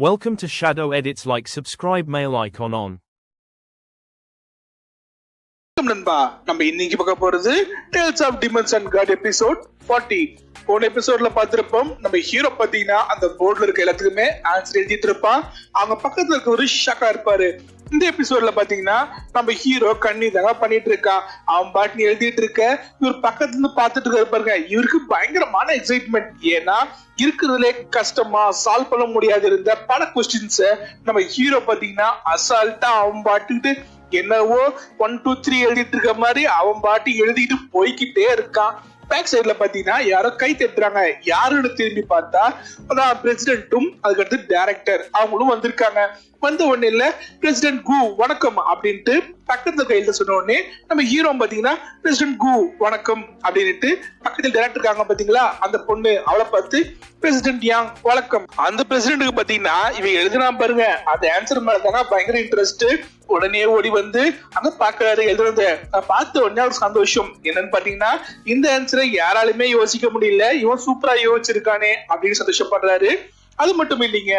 Welcome to Shadow Edits like subscribe mail icon on. வணக்கம் நண்பா. நம்ம இன்னைக்கு பார்க்க போறது tales of demons and gods episode 40 போன எபிசோட்ல பார்த்திருப்போம் நம்ம ஹீரோ பாத்தீங்கன்னா அந்த போர்டுல இருக்க எல்லாத்துக்குமே ஆன்சர் எழுதிட்டு இருப்பான். அவங்க பக்கத்துல இருக்க ஒரு ஷாக்கா இருப்பாரு. இந்த எபிசோட்ல பாத்தீங்கன்னா நம்ம ஹீரோ கண்ணி தாங்க பண்ணிட்டு இருக்கான் அவன் பாட்டு எழுதிட்டு இருக்க. இவர் பக்கத்துல இருந்து பார்த்துட்டு இருக்காரு பாருங்க. இவருக்கு பயங்கரமான எக்ஸைட்மெண்ட் ஏன்னா இருக்கிறதுலே கஷ்டமா சால்வ் பண்ண முடியாது இருந்த பல கொஸ்டின்ஸ நம்ம ஹீரோ பாத்தீங்கன்னா அசால்ட்டா அவன் பாட்டுக்கிட்டு என்னவோ ஒன் டூ த்ரீ எழுதிட்டு இருக்க மாதிரி அவன் பாட்டு எழுதிட்டு போய்கிட்டே இருக்கான். பேக் சைடுல பாத்தீங்கன்னா யாரோ கை தட்டுறாங்க யாருன்னு திரும்பி பார்த்தா அதான் பிரசிடென்ட்டும் அதுக்கடுத்து டைரக்டர் அவங்களும் வந்திருக்காங்க. வந்த உடனே இல்ல பிரசிடென்ட் கு வணக்கம் அப்படின்ட்டு பக்கத்துல கையில சொன்ன உடனே நம்ம ஹீரோ பாத்தீங்கன்னா பிரசிடென்ட் கு வணக்கம் அப்படின்ட்டு பக்கத்தில் டேரக்டர் இருக்காங்க பாத்தீங்களா அந்த பொண்ணு அவளை பார்த்து பிரசிடென்ட் யாங் வணக்கம். அந்த பிரசிடென்ட்டுக்கு பாத்தீங்கன்னா இவன் எழுதுனா பாருங்க அந்த ஆன்சர் மேல தாங்க பயங்கர இன்ட்ரெஸ்ட் உடனே ஓடி வந்து அங்க பாக்குறாரு எழுதுறத. நான் பார்த்த உடனே ஒரு சந்தோஷம். என்னன்னு பாத்தீங்கன்னா இந்த ஆன்சரை யாராலுமே யோசிக்க முடியல. இவன் சூப்பரா யோசிச்சிருக்கானே அப்படின்னு சந்தோஷப்படுறாரு. அது மட்டும் இல்லைங்க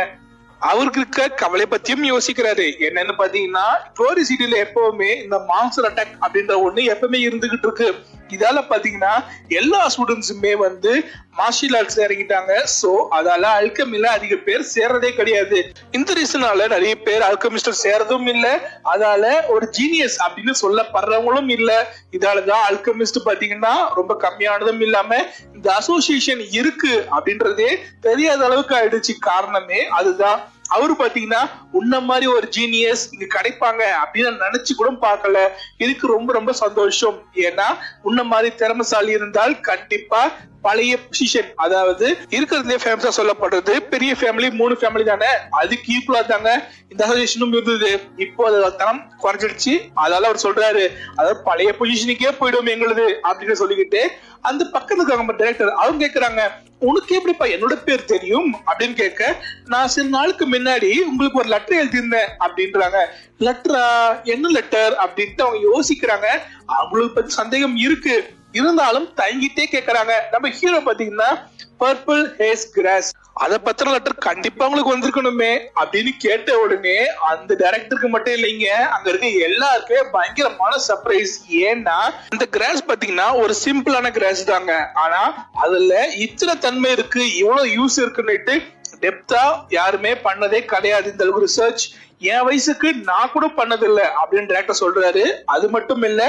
அவருக்கு இருக்க கவலை பத்தியும் யோசிக்கிறாரு. என்னன்னு பாத்தீங்கன்னா குளோரி சிட்டில எப்பவுமே இந்த மான்சர் அட்டாக் அப்படின்ற ஒண்ணு எப்பவுமே இருந்துகிட்டு இருக்கு. இதால பாத்தீங்கன்னா எல்லா ஸ்டூடெண்ட்ஸுமே வந்து மார்ஷியல் ஆர்ட்ஸ் இறங்கிட்டாங்க. சோ அதால அல்கமில அதிக பேர் சேர்றதே கிடையாது. இந்த ரீசனால நிறைய பேர் அல்கமிஸ்டர் சேர்றதும் இல்ல. அதால ஒரு ஜீனியஸ் அப்படின்னு சொல்லப்படுறவங்களும் இல்ல. இதாலதான் அல்கமிஸ்ட் பாத்தீங்கன்னா ரொம்ப கம்மியானதும் இல்லாம இந்த அசோசியேஷன் இருக்கு அப்படின்றதே தெரியாத அளவுக்கு ஆயிடுச்சு. காரணமே அதுதான். அவரு பாத்தீங்கன்னா உன்ன மாதிரி ஒரு ஜீனியஸ் இங்க கிடைப்பாங்க அப்படின்னு நினைச்சு கூட பார்க்கல. இதுக்கு ரொம்ப ரொம்ப சந்தோஷம். ஏன்னா உன்ன மாதிரி திறமசாலி இருந்தால் கண்டிப்பா பழைய பொசிஷன் அதாவது இருக்கிறதுலே ஃபேமஸா சொல்லப்படுறது பெரிய ஃபேமிலி மூணு ஃபேமிலி தானே? அதுக்கு ஈக்குவலா தாங்க இந்த அசோசியேஷனும் இருந்தது. இப்போ அது தரம் குறைஞ்சிடுச்சு. அதால அவர் சொல்றாரு அதாவது பழைய பொசிஷனுக்கே போயிடும் எங்களுது அப்படின்னு சொல்லிக்கிட்டு அந்த பக்கத்துல இருக்காங்க டைரக்டர் அவங்க கேக்குறாங்க உனக்கு எப்படிப்பா என்னோட பேர் தெரியும் அப்படின்னு கேட்க நான் சில நாளுக்கு முன்னாடி உங்களுக்கு ஒரு லெட்டர் எழுதியிருந்தேன் அப்படின்றாங்க. லெட்டரா என்ன லெட்டர் அப்படின்ட்டு அவங்க யோசிக்கிறாங்க. அவங்களுக்கு பத்தி சந்தேகம் இருக்கு. இருந்தாலும் தயங்கிட்டே கேக்குறாங்க. நம்ம ஹீரோ பாத்தீங்கன்னா பர்பிள் ஹேஸ் கிராஸ் அத பத்திர லெட்டர் கண்டிப்பா உங்களுக்கு வந்திருக்கணுமே அப்படின்னு கேட்ட உடனே அந்த டைரக்டருக்கு மட்டும் இல்லைங்க அங்க இருக்க எல்லாருக்குமே பயங்கரமான சர்ப்ரைஸ் ஏன்னா இந்த கிராஸ் பாத்தீங்கன்னா ஒரு சிம்பிளான கிராஸ் தாங்க. ஆனா அதுல இத்தனை தன்மை இருக்கு இவ்வளவு யூஸ் இருக்குன்னுட்டு டெப்தா யாருமே பண்ணதே கிடையாது. இந்த அளவுக்கு ரிசர்ச் என் வயசுக்கு நான் கூட பண்ணதில்லை அப்படின்னு டேரக்டர் சொல்றாரு. அது மட்டும் இல்ல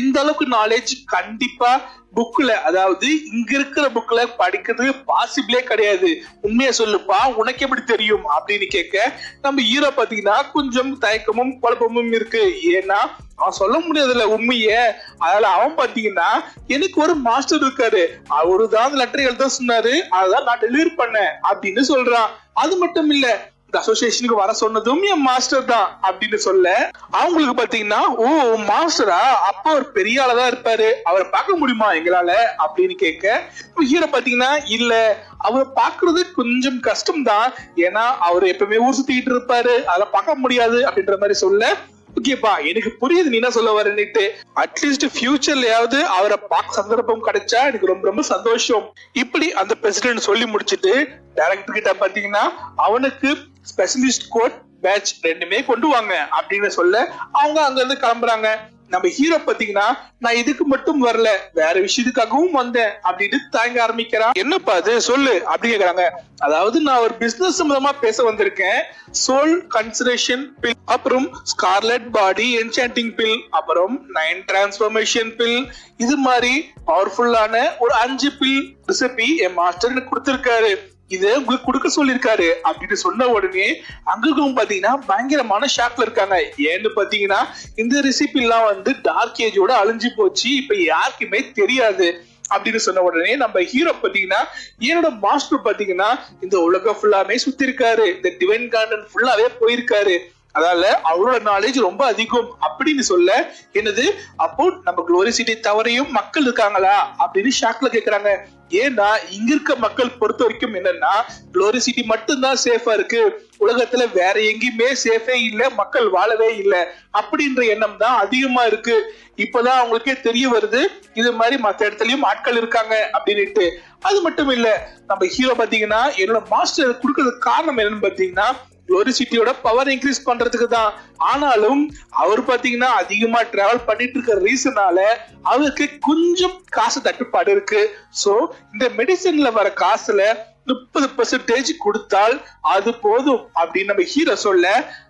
இந்த அளவுக்கு நாலேஜ் கண்டிப்பா புக்ல அதாவது இங்க இருக்கிற புக்ல படிக்கிறது பாசிபிளே கிடையாது. உண்மையை சொல்லுப்பா உனக்கு எப்படி தெரியும் அப்படின்னு கேட்க நம்ம ஹீரோ பாத்தீங்கன்னா கொஞ்சம் தயக்கமும் குழப்பமும் இருக்கு. ஏன்னா அவன் சொல்ல முடியாதுல்ல உண்மைய. அதனால அவன் பாத்தீங்கன்னா எனக்கு ஒரு மாஸ்டர் இருக்காரு. அவரு தான் லெட்டர் எழுத சொன்னாரு. அதான் நான் டெலிவரி பண்ணேன் அப்படின்னு சொல்றான். அது மட்டும் இல்ல இந்த அசோசியேஷனுக்கு வர சொன்னதும் என் மாஸ்டர் தான் அப்படின்னு சொல்ல அவங்களுக்கு பாத்தீங்கன்னா ஓ மாஸ்டரா அப்பா ஒரு பெரிய ஆளதான் இருப்பாரு. அவரை பார்க்க முடியுமா எங்களால? அப்படின்னு கேட்க ஹீரோ பாத்தீங்கன்னா இல்ல அவரை பாக்குறது கொஞ்சம் கஷ்டம் தான் ஏன்னா அவர் எப்பவுமே ஊர் சுத்திக்கிட்டு இருப்பாரு. அதை பார்க்க முடியாது. அப்படின்ற மாதிரி சொல்ல ஓகேப்பா எனக்கு புரியுது நீ என்ன சொல்ல வரேன்னுட்டு. அட்லீஸ்ட் ஃபியூச்சர்லயாவது அவரை பார்க்க சந்தர்ப்பம் கிடைச்சா எனக்கு ரொம்ப ரொம்ப சந்தோஷம். இப்படி அந்த பிரசிடென்ட் சொல்லி முடிச்சிட்டு டேரக்டர் கிட்ட பாத்தீங்கன்னா அவனுக்கு ஸ்பெஷலிஸ்ட் கோட் பேட்ச் ரெண்டுமே கொண்டு வாங்க அப்படின்னு சொல்ல அவங்க அங்க இருந்து கிளம்புறாங்க. நம்ம ஹீரோ பாத்தீங்கன்னா நான் இதுக்கு மட்டும் வரல வேற விஷயத்துக்காகவும் வந்தேன் அப்படின்னு தாங்க ஆரம்பிக்கிறான். என்னப்பா அது சொல்லு அப்படி கேக்குறாங்க. அதாவது நான் ஒரு பிசினஸ் சம்பந்தமா பேச வந்திருக்கேன். சோல் கன்சரேஷன் பில் அப்புறம் ஸ்கார்லெட் பாடி என்சாண்டிங் பில் அப்புறம் நைன் டிரான்ஸ்பர்மேஷன் பில் இது மாதிரி பவர்ஃபுல்லான ஒரு அஞ்சு பில் ரெசிபி என் மாஸ்டர் எனக்கு கொடுத்திருக்காரு. இது உங்களுக்கு கொடுக்க சொல்லியிருக்காரு. அப்படின்னு சொன்ன உடனே அங்குக்கும் பாத்தீங்கன்னா பயங்கரமான ஷாக்ல இருக்காங்க. ஏன்னு பாத்தீங்கன்னா இந்த ரெசிபி எல்லாம் வந்து டார்க் ஏஜோட அழிஞ்சு போச்சு. இப்ப யாருக்குமே தெரியாது. அப்படின்னு சொன்ன உடனே நம்ம ஹீரோ பாத்தீங்கன்னா என்னோட மாஸ்டர் பாத்தீங்கன்னா இந்த உலகம் ஃபுல்லாமே சுத்தி இருக்காரு இந்த டிவைன் கார்டன் ஃபுல்லாவே போயிருக்காரு. அதால அவரோட நாலேஜ் ரொம்ப அதிகம் அப்படின்னு சொல்ல என்னது? அப்போ நம்ம குளோரி சிட்டி தவறையும் மக்கள் இருக்காங்களா? அப்படின்னு ஷாக்ல கேக்குறாங்க. ஏன்னா இங்க இருக்க மக்கள் பொறுத்த வரைக்கும் என்னன்னா குளோரி சிட்டி மட்டும்தான் சேஃபா இருக்கு. உலகத்துல வேற எங்கேயுமே சேஃபே இல்லை மக்கள் வாழவே இல்லை. அப்படின்ற எண்ணம் தான் அதிகமா இருக்கு. இப்பதான் அவங்களுக்கே தெரிய வருது இது மாதிரி மத்த இடத்துலயும் ஆட்கள் இருக்காங்க அப்படின்ட்டு அது மட்டும் இல்ல நம்ம ஹீரோ பாத்தீங்கன்னா என்னோட மாஸ்டர் கொடுக்கறதுக்கு காரணம் என்னன்னு பாத்தீங்கன்னா ஒரு சிட்டியோட பவர் இன்க்ரீஸ் பண்றதுக்கு தான். ஆனாலும் அவர் பாத்தீங்கன்னா அதிகமா டிராவல் பண்ணிட்டு இருக்க ரீசனால அவருக்கு கொஞ்சம் காசு தட்டுப்பாடு இருக்கு. சோ இந்த மெடிசன்ல வர காசுல முப்பது பெர்சன்டேஜ் கொடுத்தால் அது போதும் அப்படின்னு நம்ம ஹீரோ சொல்ல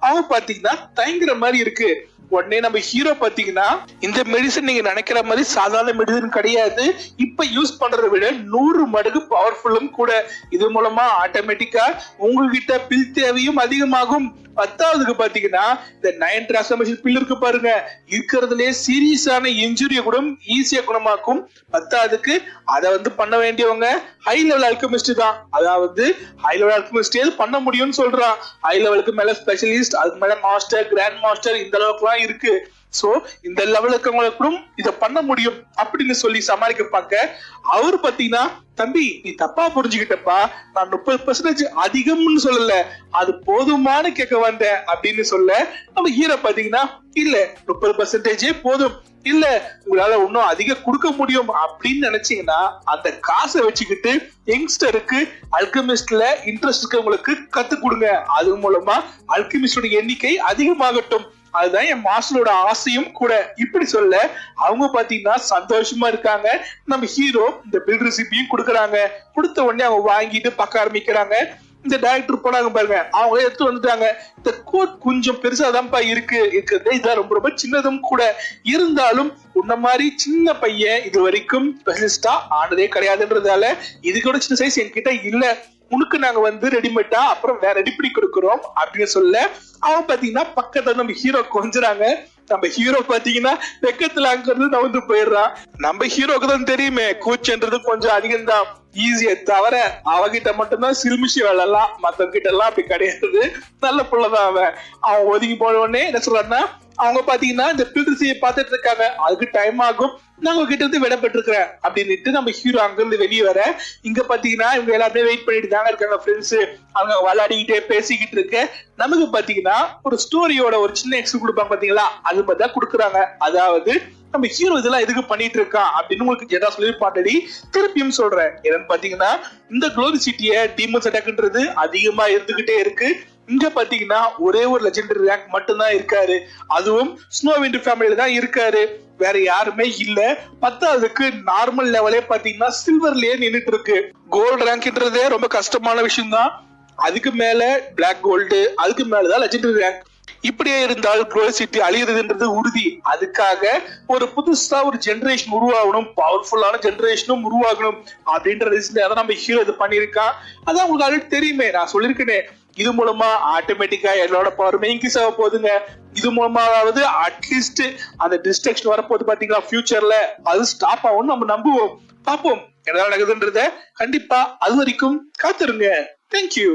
அவன் பாத்தீங்கன்னா தயங்குற மாதிரி இருக்கு. உடனே நம்ம ஹீரோ பாத்தீங்கன்னா இந்த மெடிசன் நீங்க நினைக்கிற மாதிரி சாதாரண மெடிசன் கிடையாது. இப்ப யூஸ் பண்றதை விட நூறு மடங்கு பவர்ஃபுல்லும் கூட. இது மூலமா ஆட்டோமேட்டிக்கா உங்ககிட்ட பில் தேவையும் அதிகமாகும். பத்தாவதுக்கு பாத்தீங்கன்னா இந்த நைன் டிரான்ஸ்ஃபர்மேஷன் பில் இருக்கு பாருங்க. இருக்கிறதுலே சீரியஸான இன்ஜுரியை கூட ஈஸியா குணமாக்கும். பத்தாவதுக்கு அதை வந்து பண்ண வேண்டியவங்க ஹை லெவல் அல்கமிஸ்ட் தான். அதாவது ஹை லெவல் அல்கமிஸ்டே பண்ண முடியும்னு சொல்றான். ஹை லெவலுக்கு மேல ஸ்பெஷலிஸ்ட் அதுக்கு மேல மாஸ்டர் கிராண்ட் மாஸ்டர் இந்த அளவுக்கு எல்லாம் இருக்கு. சோ இந்த லெவலுக்கு கூட இத பண்ண முடியும் அப்படின்னு சொல்லி சமாளிக்க பார்க்க அவர் பாத்தீங்கன்னா தம்பி நீ தப்பா புரிஞ்சுக்கிட்டப்பா. நான் முப்பது பெர்சன்டேஜ் அதிகம்னு சொல்லல. அது போதுமானு கேட்க வந்தேன். அப்படின்னு சொல்ல நம்ம ஹீரோ பாத்தீங்கன்னா இல்ல முப்பது பெர்சன்டேஜே போதும். இல்ல உங்களால இன்னும் அதிகம் கொடுக்க முடியும். அப்படின்னு நினைச்சீங்கன்னா அந்த காசை வச்சுக்கிட்டு யங்ஸ்டருக்கு அல்கமிஸ்ட்ல இன்ட்ரெஸ்ட் இருக்கவங்களுக்கு கத்து கொடுங்க. அது மூலமா அல்கமிஸ்டோட எண்ணிக்கை அதிகமாகட்டும். அதுதான் என் மாஸ்டரோட ஆசையும் கூட. இப்படி சொல்ல அவங்க பாத்தீங்கன்னா சந்தோஷமா இருக்காங்க. நம்ம ஹீரோ இந்த பில் ரெசிபியும் கொடுக்குறாங்க. கொடுத்த உடனே அவங்க வாங்கிட்டு பார்க்க ஆரம்பிக்கிறாங்க. இந்த டைரக்டர் போனாங்க பாருங்க. அவங்க எடுத்து வந்துட்டாங்க. இந்த கோட் கொஞ்சம் பெருசாதான்ப்பா இருக்கு. இருக்கிறது இதான் ரொம்ப ரொம்ப சின்னதும் கூட. இருந்தாலும் உன்ன மாதிரி சின்ன பையன் இது வரைக்கும் ஸ்பெஷலிஸ்டா ஆனதே கிடையாதுன்றதால இது கூட சின்ன சைஸ் என்கிட்ட இல்லை. உனக்கு நாங்க வந்து ரெடிமேட்டா அப்புறம் வேற ரெடி பண்ணி கொடுக்குறோம் அப்படின்னு சொல்ல அவன் பாத்தீங்கன்னா பக்கத்துல நம்ம ஹீரோ கொஞ்சறாங்க. நம்ம ஹீரோ பாத்தீங்கன்னா வெக்கத்துல அங்கிருந்து நவுந்து போயிடுறான். நம்ம ஹீரோக்கு தான் தெரியுமே கூச்சன்றது கொஞ்சம் அதிகம் தான் ஈஸியை தவிர அவகிட்ட மட்டும்தான் சில்மிஷி வேலைலாம் மத்தவங்க கிட்ட எல்லாம் அப்படி கிடையாது. நல்ல பிள்ளைதான் அவன். அவன் ஒதுங்கி போன உடனே என்ன சொல்றான்னா அவங்க பாத்தீங்கன்னா இந்த பில்ட்ரிசியை பார்த்துட்டு இருக்காங்க. அதுக்கு டைம் ஆகும். நான் உங்ககிட்ட இருந்து விட பெற்றிருக்கிறேன். அப்படின்னுட்டு நம்ம ஹீரோ அங்க இருந்து வெளியே வர இங்க பாத்தீங்கன்னா இவங்க எல்லாருமே வெயிட் பண்ணிட்டு தாங்க இருக்காங்க ஃப்ரெண்ட்ஸ் அவங்க விளையாடிக்கிட்டே பேசிக்கிட்டு இருக்க. நமக்கு பாத்தீங்கன்னா ஒரு ஸ்டோரியோட ஒரு சின்ன எக்ஸ் கொடுப்பாங்க பாத்தீங்களா? அது மாதிரி தான் கொடுக்குறாங்க. அதாவது நம்ம ஹீரோ இதெல்லாம் எதுக்கு பண்ணிட்டு இருக்கான்? அப்படின்னு உங்களுக்கு ஏதாவது சொல்லி பாட்டடி திருப்பியும் சொல்றேன். என்னன்னு பாத்தீங்கன்னா இந்த குளோரி சிட்டிய டீமன்ஸ் அட்டாக்ன்றது அதிகமா இருந்துகிட்டே இருக்கு. இங்க பாத்தீங்கன்னா ஒரே ஒரு லெஜெண்டரி ரேங்க் மட்டும்தான் இருக்காரு. அதுவும் ஸ்னோ விண்டர் ஃபேமிலியில தான் இருக்காரு. வேற யாருமே இல்ல. பத்தாவதுக்கு நார்மல் லெவலே பாத்தீங்கன்னா சில்வர்லயே நின்னுட்டு இருக்கு கோல்டு ரேங்க்ன்றதே ரொம்ப கஷ்டமான விஷயம் தான் அதுக்கு மேல பிளாக் கோல்டு அதுக்கு மேலதான் லெஜெண்டரி ரேங்க் இப்படியே இருந்தால் குளோசிட்டி சிட்டி உறுதி. அதுக்காக ஒரு புதுசா ஒரு ஜெனரேஷன் உருவாகணும் பவர்ஃபுல்லான ஜென்ரேஷனும் உருவாகணும் அப்படின்ற ரீசன்ல தான் நம்ம ஹீரோ இது பண்ணியிருக்கான் அதான் உங்களுக்கு ஆல்ரெடி தெரியுமே நான் சொல்லியிருக்கேனே. இது மூலமா ஆட்டோமேட்டிக்கா என்னோட பவருமே இன்க்ரீஸ் ஆக போகுதுங்க. இது மூலமாவது அட்லீஸ்ட் அந்த டிஸ்ட்ரக்ஷன் வரப்போகுது பாத்தீங்களா ஃபியூச்சர்ல அது ஸ்டாப் ஆகும்னு நம்ம நம்புவோம். பார்ப்போம். என்ன நடக்குதுன்றத கண்டிப்பா அது வரைக்கும் காத்துருங்க. தேங்க்யூ